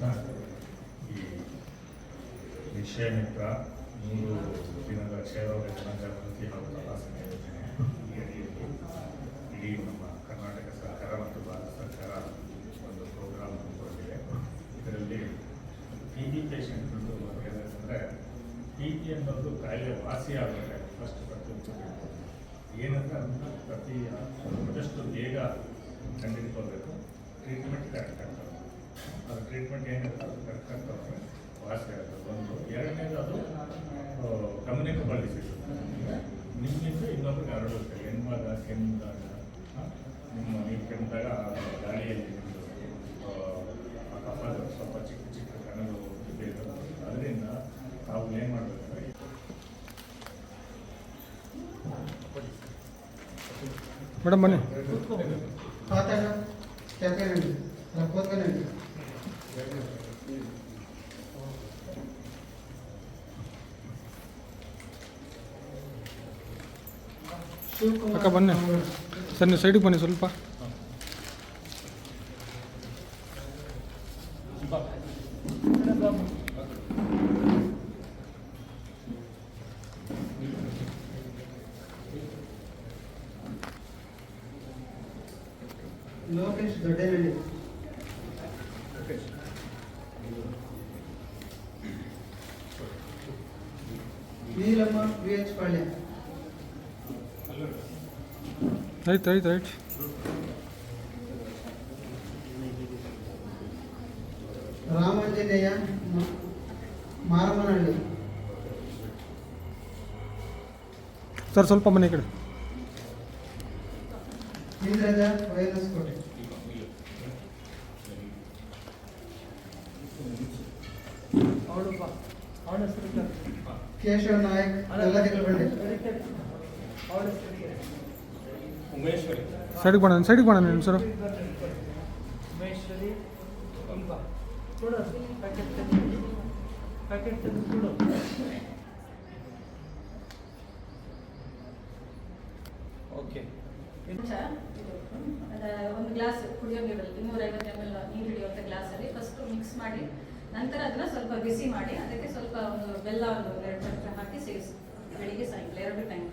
ಕಾಲೇಜಿನ ಈ ವಿಷಯಕ್ಕೆ ಮಿತ್ರ ಮೂರು ದಿನದ ಕ್ಷಯರೋಗ ಜನಜಾಗೃತಿ ಹಾಗೂ ತಪಾಸಣೆ ಯೋಜನೆ ಇಡೀ ನಮ್ಮ ಕರ್ನಾಟಕ ಸರ್ಕಾರ ಮತ್ತು ಭಾರತ ಸರ್ಕಾರ ಒಂದು ಪ್ರೋಗ್ರಾಮ್ ಹಮ್ಮಿಕೊಂಡಿದೆ ಇದರಲ್ಲಿ ಟಿ ಬಿ ಪೇಷಂಟ್ಗಳು ಹೇಳಬೇಕಂದ್ರೆ ಟಿ ಬಿ ಅನ್ನೋದು ಕಾಯಿಲೆ ವಾಸಿ ಆಗಬೇಕು ಫಸ್ಟ್ ಪ್ರತಿಯೊಂದು ಏನಂದ್ರೆ ಅದನ್ನ ಪ್ರತಿ ಆದಷ್ಟು ಬೇಗ ಕಂಡುಹಿಡ್ಕೋಬೇಕು ಟ್ರೀಟ್ಮೆಂಟ್ ಕರೆಕ್ಟ್ ಆಗ್ತದೆ. ಟ್ರೀಟ್ಮೆಂಟ್ ಏನಿರುತ್ತೆ ಅದು ಕರೆಕ್ಟ್ ಕರೆಕ್ಟಾಗಿ ವಾಸಿ ಆಗುತ್ತೆ. ಒಂದು. ಎರಡನೇದು ಅದು ಕಮ್ಯುನಿಕಬಲ್ ಡಿಸೀಸ್ ನಿಮ್ಮಿಂದ ಇನ್ನೊಬ್ರಿಗೆ ಹರಡುತ್ತೆ. ಕೆಮ್ಮಾಗ ಕೆಮ್ಮಿದಾಗ ನಿಮ್ಮ ನೀವು ಕೆಮ್ಮಿದಾಗ ಗಾಳಿಯಲ್ಲಿ ನಿಮ್ಮದು ಕಫದ ಸ್ವಲ್ಪ ಚಿಕ್ಕ ಚಿಕ್ಕ ಕಣಗಳು ಅದರಿಂದ ನಾವು ಏನು ಮಾಡಬೇಕು ಮೇಡಮ್ ಬನ್ನಿ. ಕೂತ್ಕೋಬೇಕು ಕೂತ್ಕೊಂಡು ನಾನು ಕೂತ್ಕೊಂಡು ಅಕ್ಕ ಬನ್ನಿ ಸರ್ ನೀವು ಸೈಡಿಗೆ ಬನ್ನಿ ಸ್ವಲ್ಪ లోకేష్ దొడ్డేనండి Neelamma VH Palyam ಆಯ್ತು ಆಯ್ತು ಆಯ್ತು రామాంజనేయ మ- మారమ్మనండి ಸರ್ ಸ್ವಲ್ಪ ಬನ್ನಿ ಈ ಕಡೆ ఇంద్రజ వైఎస్ కోటి కేశవ్ నాయక్ ఎల్లదిగలబండి ಸೈಡಿಗೆ ಬಣ್ಣ ಸೈಡಿಗೆ ಬಣ್ಣ ನಿಮ್ಮ ಸರ್ ಓಕೆ. ಒಂದು ಗ್ಲಾಸ್ ಕುಡಿಯೋ ನೀರಲ್ಲಿ ಇನ್ನೂರೈವತ್ತು ಎಂ ಎಲ್ ನೀರು ಹಿಡಿಯುವಂಥ ಗ್ಲಾಸಲ್ಲಿ ಫಸ್ಟು ಮಿಕ್ಸ್ ಮಾಡಿ ನಂತರ ಅದನ್ನ ಸ್ವಲ್ಪ ಬಿಸಿ ಮಾಡಿ ಅದಕ್ಕೆ ಸ್ವಲ್ಪ ಒಂದು ಬೆಲ್ಲ ಒಂದು ಎರಡು ಚಮಚ ಹಾಕಿ ಸೇರಿಸಿ ಬೆಳಿಗ್ಗೆ ಸಾಯಂಕಾಲ ಎರಡು ಟೈಮ್